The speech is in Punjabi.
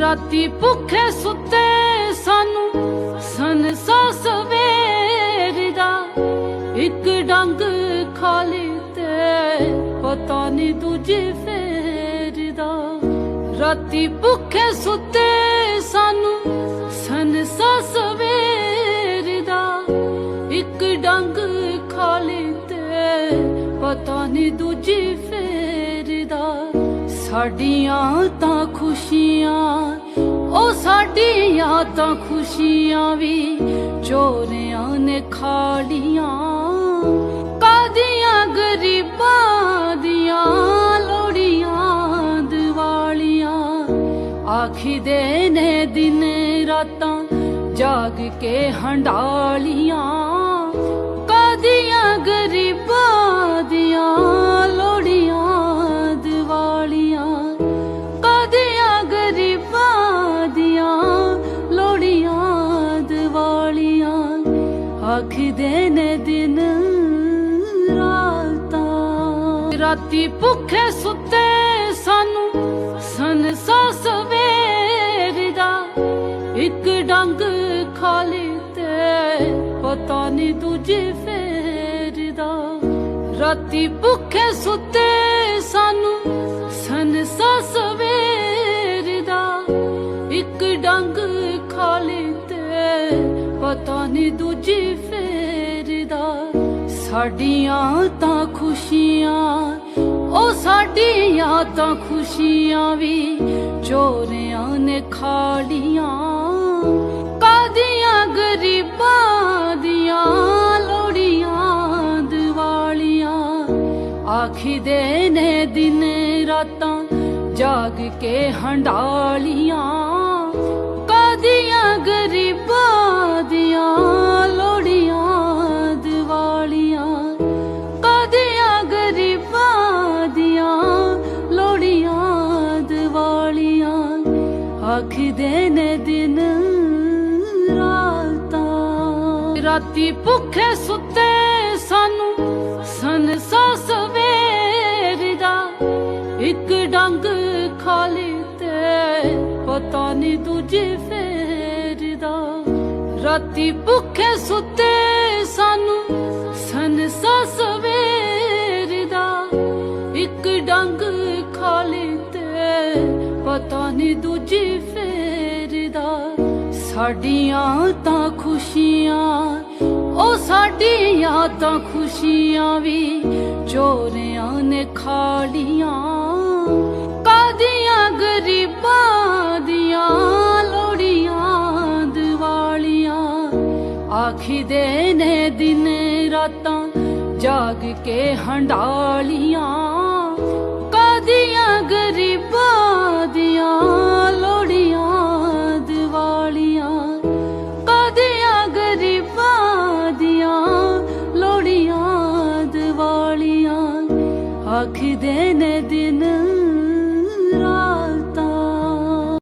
ਰਾਤੀ ਭੁੱਖੇ ਸੁੱਤੇ ਸਾਨੂੰ ਸੰਸਾ ਸਵੇਰ ਦਾ ਇੱਕ ਡੰਗ ਖਾਲੀ ਤੇ ਪਤਾ ਨਹੀਂ ਦੂਜੀ ਫੇਰ ਦਾ ਰਾਤੀ ਭੁੱਖੇ ਸੁੱਤੇ ਸਾਨੂੰ ਸੰਸਾ ਸਵੇਰ ਦਾ ਇੱਕ ਡੰਗ ਖਾਲੀ ਤੇ ਪਤਾ ਨਹੀਂ ਦੂਜੀ ਫੇਰ ਦਾ ਸਾਡੀਆਂ ਤਾਂ ਖੁਸ਼ੀਆਂ, ਉਹ ਸਾਡੀਆਂ ਤਾਂ ਖੁਸ਼ੀਆਂ ਵੀ ਚੋਰਿਆਂ ਨੇ ਖਾ ਲੀਆਂ। ਕਾਦੀਆਂ ਗਰੀਬਾਂ ਦੀਆਂ ਲੋੜੀਆਂ ਦਿਵਾਲੀਆਂ, ਆਖੀਦੇ ਨੇ ਦਿਨ ਰਾਤਾਂ ਜਾਗ ਕੇ ਹੰਡਾਲੀਆਂ। ਕਾਦੀਆਂ ਆਖਦੇ ਨੇ ਦਿਨ ਰਾਤਾਂ। ਰਾਤੀ ਭੁੱਖੇ ਸੁੱਤੇ ਸਾਨੂੰ ਸੰਸਾ ਸਵੇਰ ਦਾ ਇੱਕ ਡੰਗ ਖਾਲੀ ਤੇ ਪਤਾ ਨਹੀਂ ਦੂਜੀ ਫੇਰ ਦਾ ਰਾਤੀ ਭੁੱਖੇ ਸੁੱਤੇ ਸਾਨੂੰ ਸੰਸਾ ਸਵੇਰ ਦਾ ਇੱਕ ਡੰਗ ਖਾਲੀ ਤੇ ਪਤਾ ਨਹੀਂ ਦੂਜੀ ਫੇਰ ਸਾਡੀਆਂ ਤਾਂ ਖੁਸ਼ੀਆਂ, ਉਹ ਸਾਡੀਆਂ ਤਾਂ ਖੁਸ਼ੀਆਂ ਵੀ ਚੋਰਿਆਂ ਨੇ ਖਾ ਲੀਆਂ ਕਾਦੀਆਂ ਗਰੀਬਾਂ ਦੀਆਂ ਲੋੜੀਆਂ ਦਿਵਾਲੀਆਂ, ਆਖੀਦੇ ਨੇ ਦਿਨ ਰਾਤਾਂ ਜਾਗ ਕੇ ਹੰਡਾਲੀਆਂ। ਕਾਦੀਆਂ ਗਰੀਬਾਂ ਆਖਦੇ ਨੇ ਦਿਨ ਰਾਤਾਂ। ਰਾਤੀ ਭੁੱਖੇ ਸੁੱਤੇ ਸਾਨੂੰ ਸੰਸਾ ਸਵੇਰ ਦਾ ਇੱਕ ਡੰਗ ਖਾਲੀ ਤੇ ਪਤਾ ਨਹੀਂ ਦੂਜੀ ਫੇਰ ਦਾ ਰਾਤੀ ਭੁੱਖੇ ਸੁੱਤੇ ਸਾਨੂੰ ਸੰਸਾ ਪਤਾ ਦੂਜੀ ਫੇਰ ਸਾਡੀਆਂ ਤਾਂ ਖੁਸ਼ੀਆਂ, ਉਹ ਸਾਡੀਆਂ ਤਾਂ ਖੁਸ਼ੀਆਂ ਵੀ ਚੋਰਿਆਂ ਨੇ ਖਾ ਲੀਆਂ ਕਾਦੀਆਂ ਗਰੀਬਾਂ ਦੀਆਂ ਲੋੜੀਆਂ ਦਿਵਾਲੀਆਂ। ਆਖੀਦੇ ਨੇ ਦਿਨ ਰਾਤਾਂ ਜਾਗ ਕੇ ਹੰਡਾਲੀਆਂ। Bak denedin